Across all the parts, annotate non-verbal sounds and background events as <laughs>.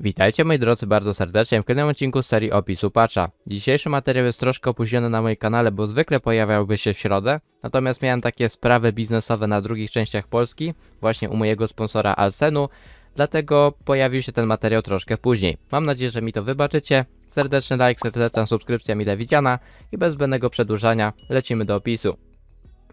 Witajcie moi drodzy bardzo serdecznie w kolejnym odcinku serii opisu patcha. Dzisiejszy materiał jest troszkę opóźniony na moim kanale, bo zwykle pojawiałby się w środę, natomiast miałem takie sprawy biznesowe na drugich częściach Polski, właśnie u mojego sponsora Alsenu, dlatego pojawił się ten materiał troszkę później. Mam nadzieję, że mi to wybaczycie. Serdeczny like, serdeczna subskrypcja mile widziana i bez zbędnego przedłużania lecimy do opisu.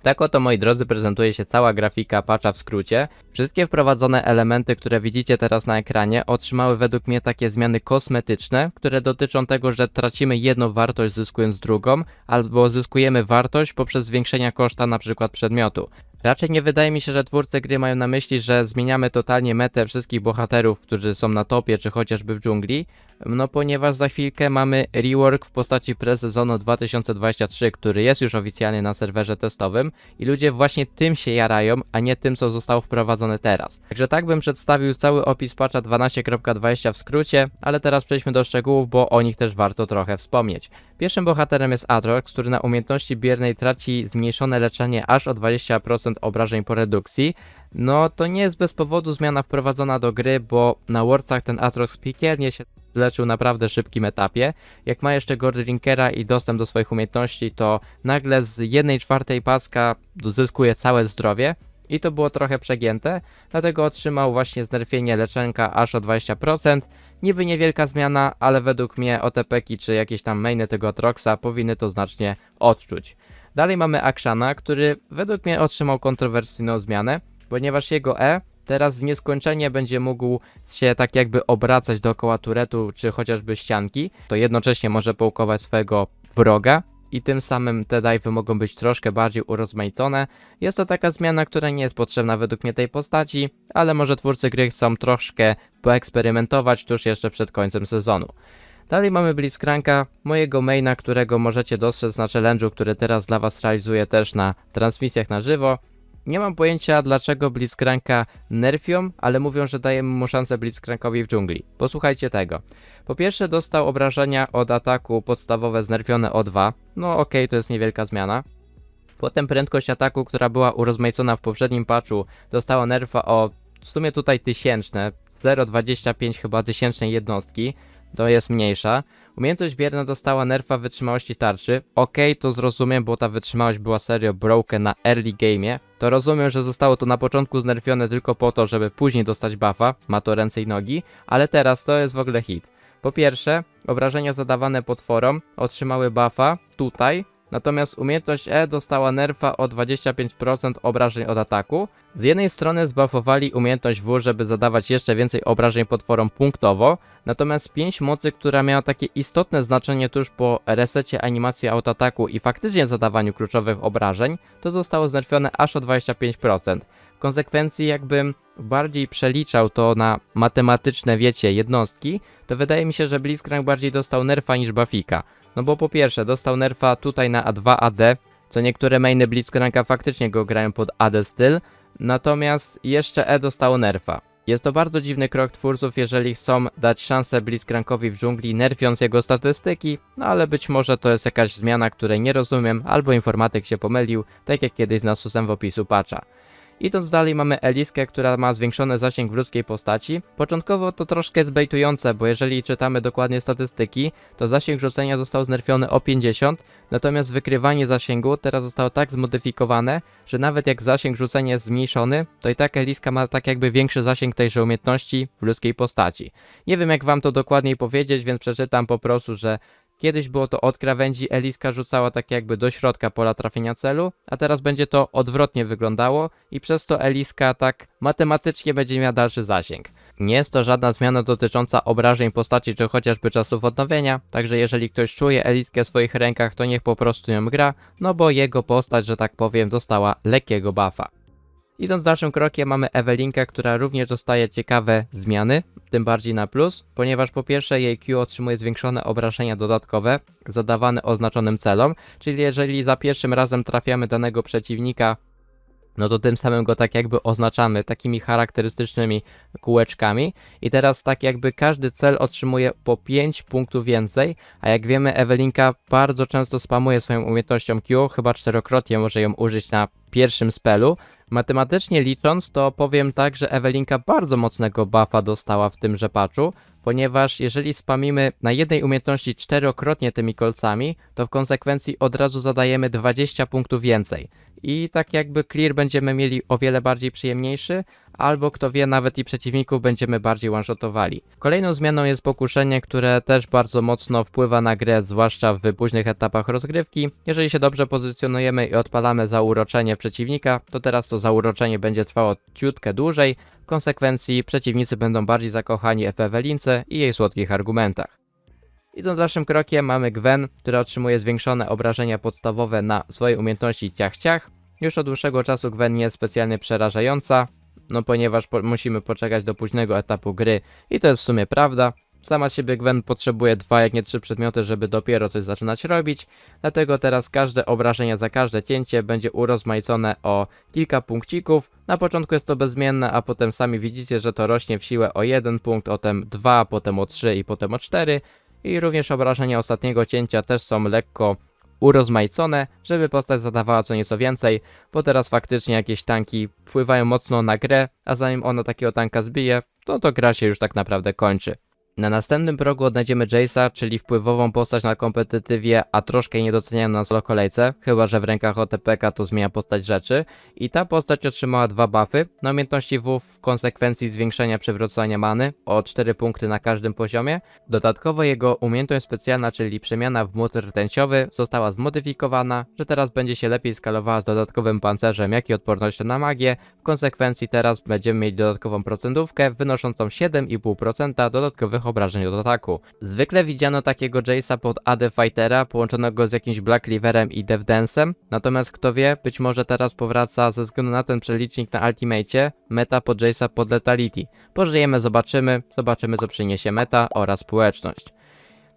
Tak oto moi drodzy prezentuje się cała grafika patcha w skrócie. Wszystkie wprowadzone elementy, które widzicie teraz na ekranie otrzymały według mnie takie zmiany kosmetyczne, które dotyczą tego, że tracimy jedną wartość zyskując drugą, albo zyskujemy wartość poprzez zwiększenia koszta przykład przedmiotu. Raczej nie wydaje mi się, że twórcy gry mają na myśli, że zmieniamy totalnie metę wszystkich bohaterów, którzy są na topie, czy chociażby w dżungli, no ponieważ za chwilkę mamy rework w postaci pre-sezonu 2023, który jest już oficjalnie na serwerze testowym i ludzie właśnie tym się jarają, a nie tym, co zostało wprowadzone teraz. Także tak bym przedstawił cały opis patcha 12.20 w skrócie, ale teraz przejdźmy do szczegółów, bo o nich też warto trochę wspomnieć. Pierwszym bohaterem jest Atrox, który na umiejętności biernej traci zmniejszone leczenie aż o 20% obrażeń po redukcji. No to nie jest bez powodu zmiana wprowadzona do gry, bo na Worcach ten Atrox piekielnie się leczył naprawdę szybkim etapie. Jak ma jeszcze Gordrinkera i dostęp do swoich umiejętności, to nagle z 1 czwartej paska zyskuje całe zdrowie. I to było trochę przegięte, dlatego otrzymał właśnie znerfienie leczenka aż o 20%. Niby niewielka zmiana, ale według mnie OTP-ki czy jakieś tam mainy tego Atroxa powinny to znacznie odczuć. Dalej mamy Akshana, który według mnie otrzymał kontrowersyjną zmianę, ponieważ jego E teraz nieskończenie będzie mógł się tak jakby obracać dookoła turetu czy chociażby ścianki, to jednocześnie może połkować swojego wroga i tym samym te dive'y mogą być troszkę bardziej urozmaicone. Jest to taka zmiana, która nie jest potrzebna według mnie tej postaci, ale może twórcy gry chcą troszkę poeksperymentować tuż jeszcze przed końcem sezonu. Dalej mamy Blitzcranka, mojego maina, którego możecie dostrzec na challenge'u, który teraz dla Was realizuję też na transmisjach na żywo. Nie mam pojęcia dlaczego Blitzcranka nerfią, ale mówią, że dajemy mu szansę Blitzcrankowi w dżungli. Posłuchajcie tego. Po pierwsze dostał obrażenia od ataku podstawowe znerfione o 2. No okej, to jest niewielka zmiana. Potem prędkość ataku, która była urozmaicona w poprzednim patchu, dostała nerfa o w sumie tutaj tysięczne, 0,25 chyba tysięcznej jednostki, to jest mniejsza. Umiejętność bierna dostała nerfa wytrzymałości tarczy. Okej, to zrozumiem, bo ta wytrzymałość była serio broken na early game'ie. To rozumiem, że zostało to na początku znerfione tylko po to, żeby później dostać buffa, ma to ręce i nogi, ale teraz to jest w ogóle hit. Po pierwsze, obrażenia zadawane potworom otrzymały buffa tutaj, natomiast umiejętność E dostała nerfa o 25% obrażeń od ataku. Z jednej strony zbuffowali umiejętność W, żeby zadawać jeszcze więcej obrażeń potworom punktowo, natomiast 5 mocy, która miała takie istotne znaczenie tuż po resecie animacji autoataku i faktycznie zadawaniu kluczowych obrażeń, to zostało znerfione aż o 25%. Konsekwencji jakbym bardziej przeliczał to na matematyczne, wiecie, jednostki, to wydaje mi się, że Blitzcrank bardziej dostał nerfa niż Buffika. No bo po pierwsze, dostał nerfa tutaj na A2 AD, co niektóre mainy Blitzcranka faktycznie go grają pod AD styl, natomiast jeszcze E dostało nerfa. Jest to bardzo dziwny krok twórców, jeżeli chcą dać szansę Blitzcrankowi w dżungli, nerfiąc jego statystyki, no ale być może to jest jakaś zmiana, której nie rozumiem, albo informatyk się pomylił, tak jak kiedyś z nasusem w opisu patcha. Idąc dalej mamy Eliskę, która ma zwiększony zasięg w ludzkiej postaci. Początkowo to troszkę zbejtujące, bo jeżeli czytamy dokładnie statystyki, to zasięg rzucenia został znerfiony o 50, natomiast wykrywanie zasięgu teraz zostało tak zmodyfikowane, że nawet jak zasięg rzucenia jest zmniejszony, to i tak Eliska ma tak jakby większy zasięg tejże umiejętności w ludzkiej postaci. Nie wiem jak wam to dokładniej powiedzieć, więc przeczytam po prostu, że Kiedyś było to od krawędzi, Eliska rzucała tak jakby do środka pola trafienia celu, a teraz będzie to odwrotnie wyglądało i przez to Eliska tak matematycznie będzie miała dalszy zasięg. Nie jest to żadna zmiana dotycząca obrażeń postaci czy chociażby czasów odnowienia, także jeżeli ktoś czuje Eliskę w swoich rękach, to niech po prostu ją gra, no bo jego postać, że tak powiem, dostała lekkiego buffa. Idąc dalszym krokiem mamy Ewelinkę, która również dostaje ciekawe zmiany, tym bardziej na plus, ponieważ po pierwsze jej Q otrzymuje zwiększone obrażenia dodatkowe zadawane oznaczonym celom, czyli jeżeli za pierwszym razem trafiamy danego przeciwnika, no to tym samym go tak jakby oznaczamy takimi charakterystycznymi kółeczkami i teraz tak jakby każdy cel otrzymuje po 5 punktów więcej, a jak wiemy Ewelinka bardzo często spamuje swoją umiejętnością Q, chyba czterokrotnie może ją użyć na pierwszym spelu. Matematycznie licząc, to powiem tak, że Ewelinka bardzo mocnego buffa dostała w tymże patchu, ponieważ jeżeli spamimy na jednej umiejętności czterokrotnie tymi kolcami, to w konsekwencji od razu zadajemy 20 punktów więcej. I tak jakby clear będziemy mieli o wiele bardziej przyjemniejszy, albo kto wie, nawet i przeciwników będziemy bardziej one-shotowali. Kolejną zmianą jest pokuszenie, które też bardzo mocno wpływa na grę, zwłaszcza w późnych etapach rozgrywki. Jeżeli się dobrze pozycjonujemy i odpalamy zauroczenie przeciwnika, to teraz to zauroczenie będzie trwało ciutkę dłużej, w konsekwencji przeciwnicy będą bardziej zakochani w Ewelince i jej słodkich argumentach. Idąc dalszym krokiem mamy Gwen, która otrzymuje zwiększone obrażenia podstawowe na swojej umiejętności ciach-ciach. Już od dłuższego czasu Gwen nie jest specjalnie przerażająca, no ponieważ po musimy poczekać do późnego etapu gry i to jest w sumie prawda. Sama siebie Gwen potrzebuje dwa, jak nie trzy przedmioty, żeby dopiero coś zaczynać robić, dlatego teraz każde obrażenie za każde cięcie będzie urozmaicone o kilka punkcików. Na początku jest to bezmienne, a potem sami widzicie, że to rośnie w siłę o jeden punkt, potem dwa, potem o trzy i potem o cztery. I również obrażenia ostatniego cięcia też są lekko urozmaicone, żeby postać zadawała co nieco więcej, bo teraz faktycznie jakieś tanki wpływają mocno na grę, a zanim ona takiego tanka zbije, to to gra się już tak naprawdę kończy. Na następnym progu odnajdziemy Jace'a, czyli wpływową postać na kompetytywie, a troszkę niedocenianą na solo kolejce, chyba że w rękach OTPK to zmienia postać rzeczy. I ta postać otrzymała dwa buffy, na umiejętności W w konsekwencji zwiększenia przywrócenia many o 4 punkty na każdym poziomie. Dodatkowo jego umiejętność specjalna, czyli przemiana w młot rtęciowy została zmodyfikowana, że teraz będzie się lepiej skalowała z dodatkowym pancerzem, jak i odpornością na magię. W konsekwencji teraz będziemy mieć dodatkową procentówkę wynoszącą 7,5% dodatkowych obrażeń od ataku. Zwykle widziano takiego Jace'a pod AD Fightera połączonego z jakimś Black Riverem i Dev Dance'em, natomiast kto wie, być może teraz powraca ze względu na ten przelicznik na Ultimate meta pod Jace'a pod Letality. Pożyjemy, zobaczymy, zobaczymy co przyniesie meta oraz społeczność.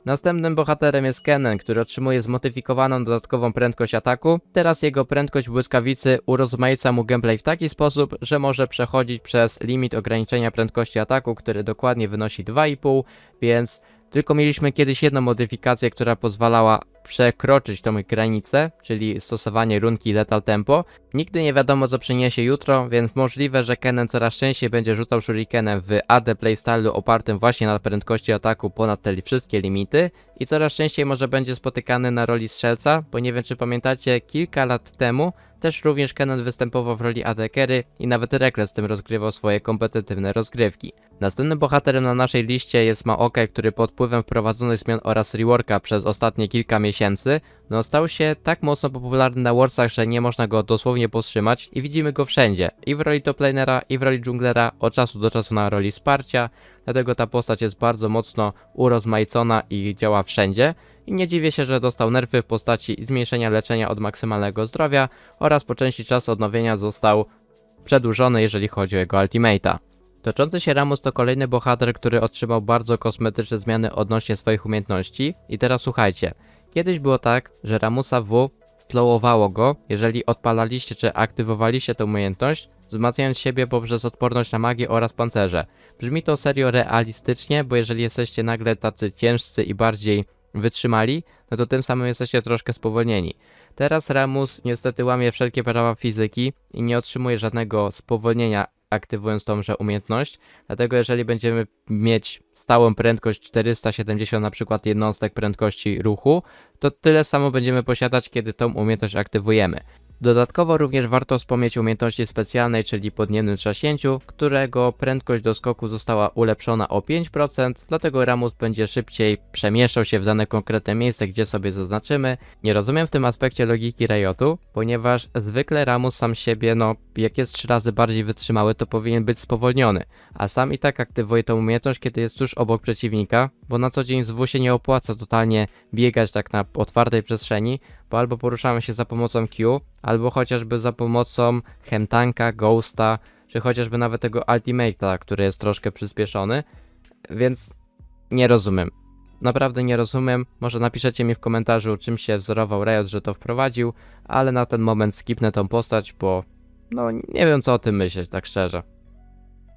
Następnym bohaterem jest Kennen, który otrzymuje zmodyfikowaną dodatkową prędkość ataku. Teraz jego prędkość błyskawicy urozmaica mu gameplay w taki sposób, że może przechodzić przez limit ograniczenia prędkości ataku, który dokładnie wynosi 2,5, więc tylko mieliśmy kiedyś jedną modyfikację, która pozwalała przekroczyć tą granicę, czyli stosowanie runki Lethal Tempo. Nigdy nie wiadomo co przyniesie jutro, więc możliwe, że Kennen coraz częściej będzie rzucał shurikenem w AD playstylu opartym właśnie na prędkości ataku ponad te wszystkie limity i coraz częściej może będzie spotykany na roli strzelca, bo nie wiem czy pamiętacie, kilka lat temu też również Kennen występował w roli carry i nawet Rekles tym rozgrywał swoje kompetytywne rozgrywki. Następnym bohaterem na naszej liście jest Maokai, który pod wpływem wprowadzonych zmian oraz reworka przez ostatnie kilka miesięcy no stał się tak mocno popularny na Warsach, że nie można go dosłownie powstrzymać i widzimy go wszędzie, i w roli toplanera, i w roli dżunglera, od czasu do czasu na roli wsparcia, dlatego ta postać jest bardzo mocno urozmaicona i działa wszędzie. I nie dziwię się, że dostał nerfy w postaci zmniejszenia leczenia od maksymalnego zdrowia oraz po części czasu odnowienia został przedłużony, jeżeli chodzi o jego ultimate'a. Toczący się Ramus to kolejny bohater, który otrzymał bardzo kosmetyczne zmiany odnośnie swoich umiejętności. I teraz słuchajcie, kiedyś było tak, że Ramusa W slowowało go, jeżeli odpalaliście czy aktywowaliście tę umiejętność, wzmacniając siebie poprzez odporność na magię oraz pancerze. Brzmi to serio realistycznie, bo jeżeli jesteście nagle tacy ciężcy i bardziej wytrzymali, no to tym samym jesteście troszkę spowolnieni. Teraz Ramus niestety łamie wszelkie prawa fizyki i nie otrzymuje żadnego spowolnienia aktywując tąże umiejętność. Dlatego jeżeli będziemy mieć stałą prędkość 470 na przykład jednostek prędkości ruchu, to tyle samo będziemy posiadać, kiedy tą umiejętność aktywujemy. Dodatkowo również warto wspomnieć umiejętności specjalnej, czyli podniebnym trzaśnięciu, którego prędkość do skoku została ulepszona o 5%, dlatego Ramus będzie szybciej przemieszczał się w dane konkretne miejsce, gdzie sobie zaznaczymy. Nie rozumiem w tym aspekcie logiki Riotu, ponieważ zwykle Ramus sam siebie, no jak jest 3 razy bardziej wytrzymały, to powinien być spowolniony, a sam i tak aktywuje tę umiejętność, kiedy jest tuż obok przeciwnika, bo na co dzień z się nie opłaca totalnie biegać tak na otwartej przestrzeni, bo albo poruszamy się za pomocą Q, albo chociażby za pomocą Hemtanka, Ghosta, czy chociażby nawet tego Ultimate'a, który jest troszkę przyspieszony, więc nie rozumiem. Naprawdę nie rozumiem. Może napiszecie mi w komentarzu, czym się wzorował Riot, że to wprowadził, ale na ten moment skipnę tą postać, bo no nie wiem co o tym myśleć, tak szczerze.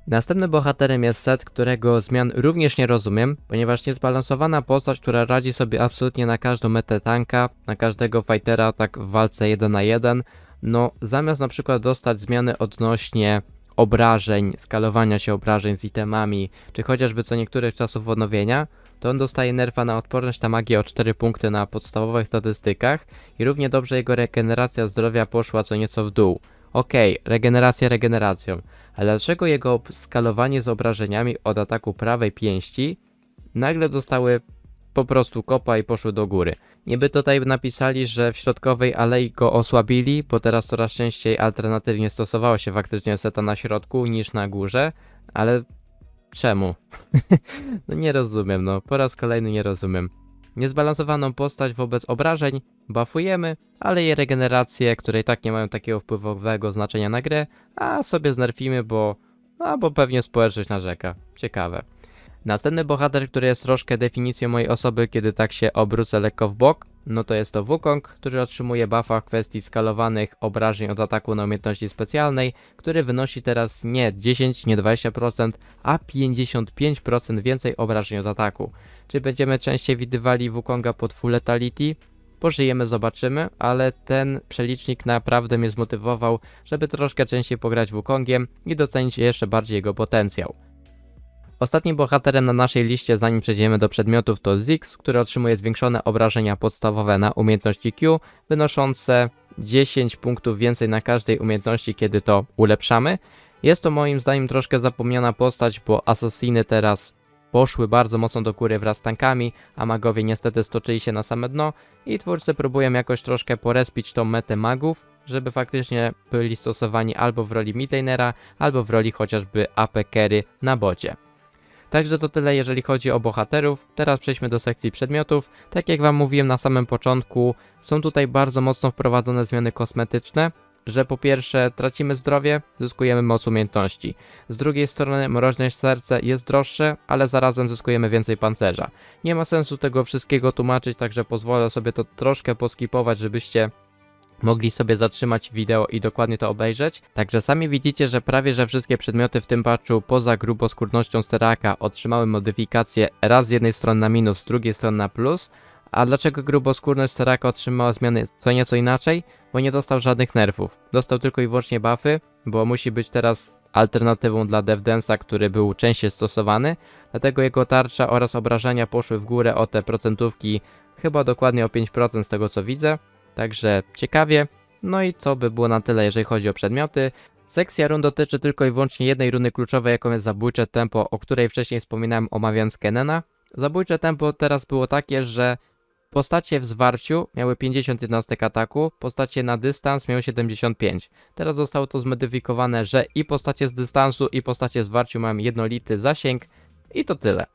Następnym bohaterem jest Set, którego zmian również nie rozumiem, ponieważ niezbalansowana postać, która radzi sobie absolutnie na każdą metę tanka, na każdego fightera tak w walce 1 na 1, no zamiast na przykład dostać zmiany odnośnie obrażeń, skalowania się obrażeń z itemami, czy chociażby co niektórych czasów odnowienia, to on dostaje nerfa na odporność na magię o 4 punkty na podstawowych statystykach i równie dobrze jego regeneracja zdrowia poszła co nieco w dół. Okej, regeneracja regeneracją, ale dlaczego jego skalowanie z obrażeniami od ataku prawej pięści nagle dostały po prostu kopa i poszły do góry? Niby tutaj napisali, że w środkowej alei go osłabili, bo teraz coraz częściej alternatywnie stosowało się faktycznie seta na środku niż na górze, ale czemu? <laughs> no nie rozumiem, no po raz kolejny nie rozumiem. Niezbalansowaną postać wobec obrażeń buffujemy, ale jej regeneracje, które i tak nie mają takiego wpływowego znaczenia na grę, a sobie znerfimy, bo, no, bo pewnie społeczność narzeka. Ciekawe. Następny bohater, który jest troszkę definicją mojej osoby, kiedy tak się obrócę lekko w bok, no to jest to Wukong, który otrzymuje buffa w kwestii skalowanych obrażeń od ataku na umiejętności specjalnej, który wynosi teraz nie 10, nie 20%, a 55% więcej obrażeń od ataku. Czy będziemy częściej widywali Wukonga pod full letality? Pożyjemy, zobaczymy, ale ten przelicznik naprawdę mnie zmotywował, żeby troszkę częściej pograć Wukongiem i docenić jeszcze bardziej jego potencjał. Ostatnim bohaterem na naszej liście, zanim przejdziemy do przedmiotów, to Ziggs, który otrzymuje zwiększone obrażenia podstawowe na umiejętności Q, wynoszące 10 punktów więcej na każdej umiejętności, kiedy to ulepszamy. Jest to moim zdaniem troszkę zapomniana postać, bo asasiny teraz poszły bardzo mocno do góry wraz z tankami, a magowie niestety stoczyli się na same dno i twórcy próbują jakoś troszkę porespić tą metę magów, żeby faktycznie byli stosowani albo w roli midlanera, albo w roli chociażby AP carry na bocie. Także to tyle jeżeli chodzi o bohaterów. Teraz przejdźmy do sekcji przedmiotów. Tak jak wam mówiłem na samym początku, są tutaj bardzo mocno wprowadzone zmiany kosmetyczne, że po pierwsze tracimy zdrowie, zyskujemy moc umiejętności. Z drugiej strony mroźne serce jest droższe, ale zarazem zyskujemy więcej pancerza. Nie ma sensu tego wszystkiego tłumaczyć, także pozwolę sobie to troszkę poskipować, żebyście mogli sobie zatrzymać wideo i dokładnie to obejrzeć. Także sami widzicie, że prawie że wszystkie przedmioty w tym patchu poza gruboskórnością steraka otrzymały modyfikacje raz z jednej strony na minus, z drugiej strony na plus. A dlaczego gruboskórność steraka otrzymała zmiany co nieco inaczej? Bo nie dostał żadnych nerfów. Dostał tylko i wyłącznie buffy, bo musi być teraz alternatywą dla DevDance'a, który był częściej stosowany. Dlatego jego tarcza oraz obrażenia poszły w górę o te procentówki chyba dokładnie o 5% z tego co widzę. Także ciekawie. No i co by było na tyle, jeżeli chodzi o przedmioty. Sekcja run dotyczy tylko i wyłącznie jednej runy kluczowej, jaką jest zabójcze tempo, o której wcześniej wspominałem omawiając Kenena. Zabójcze tempo teraz było takie, że postacie w zwarciu miały 50 jednostek ataku, postacie na dystans miały 75. Teraz zostało to zmodyfikowane, że i postacie z dystansu i postacie w zwarciu mają jednolity zasięg i to tyle.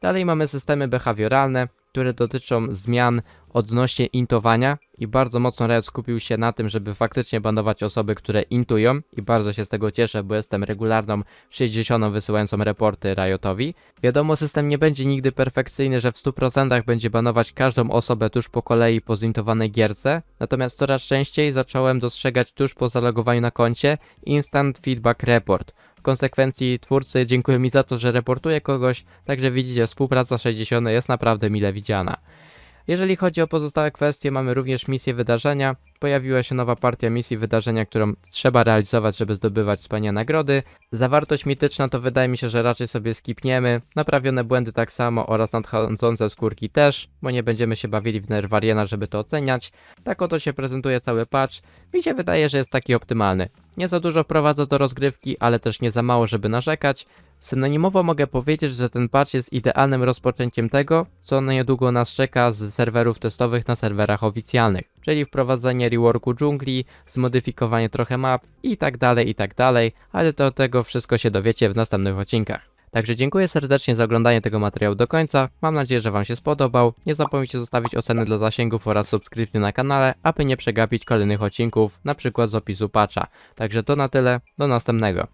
Dalej mamy systemy behawioralne, które dotyczą zmian odnośnie intowania i bardzo mocno Riot skupił się na tym, żeby faktycznie banować osoby, które intują i bardzo się z tego cieszę, bo jestem regularną 60 wysyłającą reporty Riotowi. Wiadomo, system nie będzie nigdy perfekcyjny, że w 100% będzie banować każdą osobę tuż po kolei po zintowanej gierce, natomiast coraz częściej zacząłem dostrzegać tuż po zalogowaniu na koncie Instant Feedback Report. Konsekwencji twórcy dziękuję mi za to, że reportuje kogoś, także widzicie, współpraca 60 jest naprawdę mile widziana. Jeżeli chodzi o pozostałe kwestie, mamy również misję wydarzenia. Pojawiła się nowa partia misji wydarzenia, którą trzeba realizować, żeby zdobywać wspaniałe nagrody. Zawartość mityczna to wydaje mi się, że raczej sobie skipniemy. Naprawione błędy tak samo oraz nadchodzące skórki też, bo nie będziemy się bawili w Nerwariena, żeby to oceniać. Tak oto się prezentuje cały patch. Mi się wydaje, że jest taki optymalny. Nie za dużo wprowadza do rozgrywki, ale też nie za mało, żeby narzekać. Synonimowo mogę powiedzieć, że ten patch jest idealnym rozpoczęciem tego, co niedługo nas czeka z serwerów testowych na serwerach oficjalnych, czyli wprowadzenie reworku dżungli, zmodyfikowanie trochę map i tak dalej, i tak dalej, ale to tego wszystko się dowiecie w następnych odcinkach. Także dziękuję serdecznie za oglądanie tego materiału do końca, mam nadzieję, że Wam się spodobał, nie zapomnijcie zostawić oceny dla zasięgów oraz subskrypcji na kanale, aby nie przegapić kolejnych odcinków, na przykład z opisu patcha. Także to na tyle, do następnego.